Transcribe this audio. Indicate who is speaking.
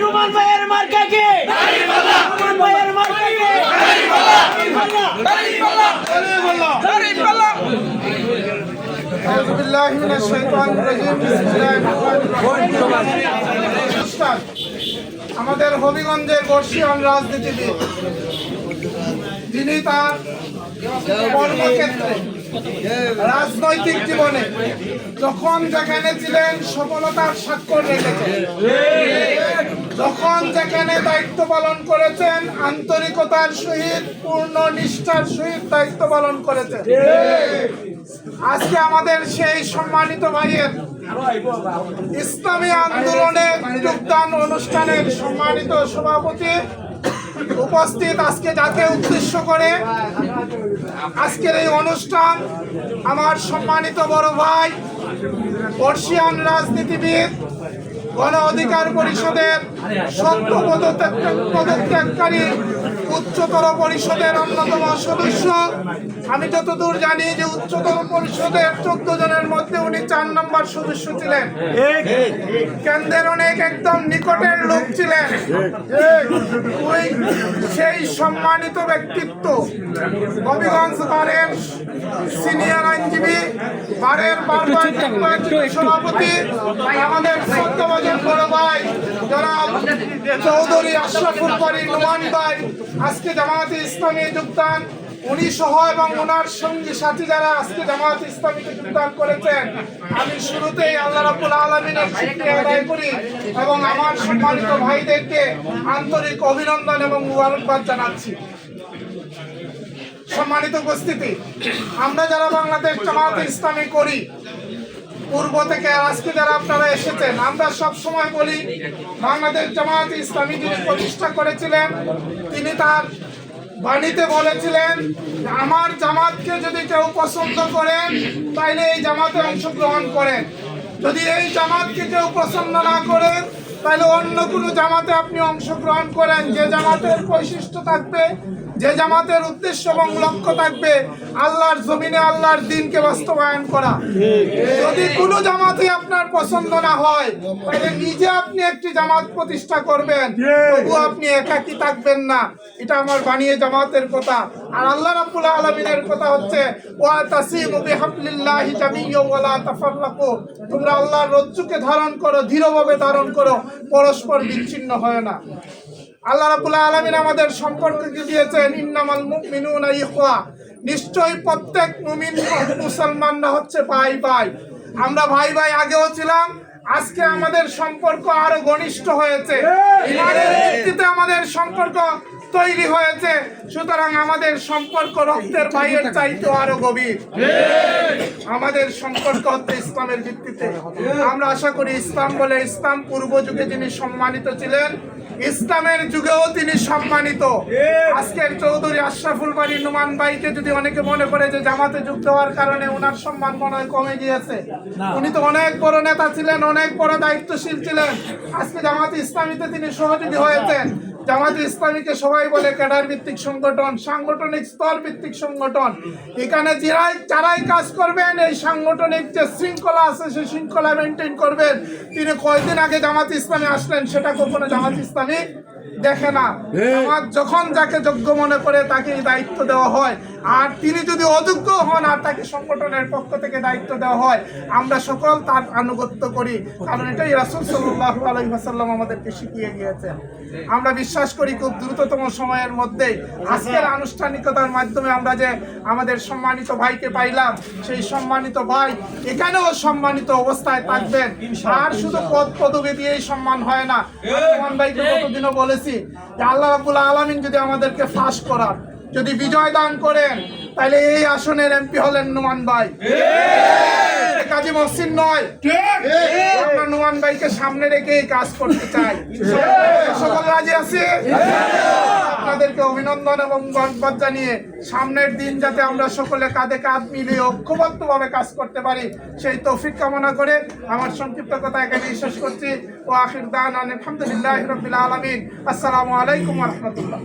Speaker 1: রুমান ভাইয়ের মার্কা কে রুমান ভাইয়ের মার্কা কে
Speaker 2: أعوذ بالله من الشيطان الرجيم بسم الله الرحمن الرحيم নমস্কার। আমাদের হবিগঞ্জের বর্ষীয়ান রাজনীতিবিদ যিনি তার রাজনৈতিক জীবনে যখন যেখানে ছিলেন সফলতার স্বাক্ষর রেখেছেন। যখন যেখানে দায়িত্ব পালন করেছেন, আন্তরিকতার সহিত, পূর্ণ নিষ্ঠার সহিত দায়িত্ব পালন করেছেন। আজকে আমাদের সেই সম্মানিত ভাইয়ের ইসলামী আন্দোলনে যোগদান অনুষ্ঠানের সম্মানিত সভাপতি উপস্থিত আজকে যাকে উদ্দেশ্য করে আজকের এই অনুষ্ঠান, আমার সম্মানিত বড় ভাই বর্ষিয়ান রাজনীতিবিদ গণ অধিকার পরিষদের সত্য পদত্যাগ পদত্যাগকারী উচ্চতর পরিষদের অন্যতম সদস্য। আমি যতদূর জানি যে উচ্চতর পরিষদের চোদ্দ জনের মধ্যে উনি চার নম্বর সদস্য ছিলেন। কেন্দ্রের অনেক একদম নিকটের লোক ছিলেন। সেই সম্মানিত ব্যক্তিত্ব হবিগঞ্জ বারের আইনজীবী বারের বারবার সভাপতি, আমাদের সত্যবাজন বড় ভাই যারা চৌধুরী আশরাফুল বাড়ি ভাই, আজকে জামায়াতে ইসলামী যোগদান, উনি সহ এবং ওনার সঙ্গী সাথী যারা আজকে জামায়াত ইসলামীতে যোগদান করেছেন, আমি শুরুতেই আল্লাহ রাব্বুল আলামিনের শুকরিয়া আদায় করি এবং আমার সম্মানিত ভাইদেরকে আন্তরিক অভিনন্দন এবং মুবারকবাদ জানাচ্ছি। সম্মানিত উপস্থিতি। আমরা যারা বাংলাদেশ জামায়াত ইসলামী করি, পূর্ব থেকে আজকে যারা আপনারা এসেছেন, আমরা সব সময় বলি, বাংলাদেশ জামায়াত ইসলামী যিনি প্রতিষ্ঠা করেছিলেন, তিনি তার বাণীতে বলেছিলেন, আমার জামাতকে যদি কেউ পছন্দ করেন তাইলে এই জামাতে অংশগ্রহণ করেন যদি এই জামাতকে কেউ পছন্দ না করেন তাহলে অন্য কোনো জামাতে আপনি অংশগ্রহণ করেন। যে জামাতের বৈশিষ্ট্য থাকবে, যে জামাতের উদ্দেশ্য এবং লক্ষ্য থাকবে, আল্লাহর জমিনে আল্লাহর দিনকে বাস্তবায়ন করা। যদি কোনো জামাতে আপনার পছন্দ না হয়, তাহলে নিজে আপনি একটি জামাত প্রতিষ্ঠা করবেন। তবু আপনি একাকি থাকবেন না। এটা আমার বানিয়ে জামাতের কথা। আর আল্লাহ রাব্বুল আলামিনের কথা হচ্ছে ওয়া তাসিমু বিহাবলিল্লাহি জামিয়্যান ওয়া লা তাফাররাকু। তোমরা আল্লাহর রজ্জুকে ধারণ করো দৃঢ়ভাবে ধারণ করো পরস্পর বিচ্ছিন্ন হয় না। আল্লাহ রাব্বুল আলামিন আমাদের সম্পর্ককে দিয়েছেন? ইন্নামাল মুমিনুনা ইখওয়া। নিশ্চয়ই প্রত্যেক মুমিন মুসলমানরা হচ্ছে ভাই ভাই। আমরা ভাই ভাই আগেও ছিলাম আজকে আমাদের সম্পর্ক আরও ঘনিষ্ঠ হয়েছে। ইমানের ভিত্তিতে আমাদের সম্পর্ক তৈরি হয়েছে। সুতরাং আমাদের সম্পর্ক রক্তের ভাইয়ের চাইতে আরও গভীর। আমাদের সম্পর্ক হচ্ছে ইসলামের ভিত্তিতে। আমরা আশা করি ইসলাম বলে ইসলাম পূর্ব যুগে যিনি সম্মানিত ছিলেন ইসলামের যুগেও তিনি সম্মানিত। আজকের চৌধুরী আশরাফুল বাড়ি নুমান ভাইকে যদি অনেকে মনে করে যে জামাতে যুক্ত হওয়ার কারণে ওনার সম্মান মনে হয় কমে গিয়েছে। উনি তো অনেক বড় নেতা ছিলেন অনেক বড় দায়িত্বশীল ছিলেন। আজকে জামাতে ইসলামীতে তিনি সহযোগী হয়েছেন। জামাতে ইসলামীকে সবাই বলে ক্যাডার ভিত্তিক সংগঠন সাংগঠনিক স্তর ভিত্তিক সংগঠন। এখানে যারাই যারাই কাজ করবেন এই সাংগঠনিক যে শৃঙ্খলা আছে সেই শৃঙ্খলা মেনটেন করবেন। তিনি কয়দিন আগে জামাতে ইসলামী আসলেন সেটা কখনো জামাত ইসলামী দেখে না। আমার যখন যাকে যোগ্য মনে করে তাকে দায়িত্ব দেওয়া হয়। আর তিনি যদি অযোগ্য হন আর তাকে সংগঠনের পক্ষ থেকে দায়িত্ব দেওয়া হয় আমরা সকল তার আনুগত্য করি। কারণ এটাই রাসুল সাল্লাহ আলহিহাসাল্লাম আমাদেরকে শিখিয়ে গিয়েছেন। আমরা বিশ্বাস করি খুব দ্রুততম সময়ের মধ্যেই আজকের আনুষ্ঠানিকতার মাধ্যমে আমরা যে আমাদের সম্মানিত ভাইকে পাইলাম সেই সম্মানিত ভাই এখানেও সম্মানিত অবস্থায় থাকবেন। আর শুধু পদ পদবি দিয়েই সম্মান হয় না। রহমান ভাইকে কতদিনও বলেছি যে আল্লাহ রাবুল আলমিন যদি আমাদেরকে ফাঁস করার যদি বিজয় দান করেন তাহলে এই আসনের এমপি হলেন নুমান ভাই। কাজী মহসিন নয়। আমরা নুমান ভাইকে সামনে রেখে এই কাজ করতে চাই। সকল রাজি আছে? আপনাদেরকে অভিনন্দন এবং গর্ববাদ জানিয়ে সামনের দিন যাতে আমরা সকলে কাঁধে কাঁধ মিলিয়ে ঐক্যবদ্ধভাবে কাজ করতে পারি সেই তৌফিক কামনা করে আমার সংক্ষিপ্ত কথা এখানে শেষ করছি। ও আখির দান আলহামদুলিল্লাহ রবিল আলমিন। আসসালামু আলাইকুম রহমতুল্লাহ।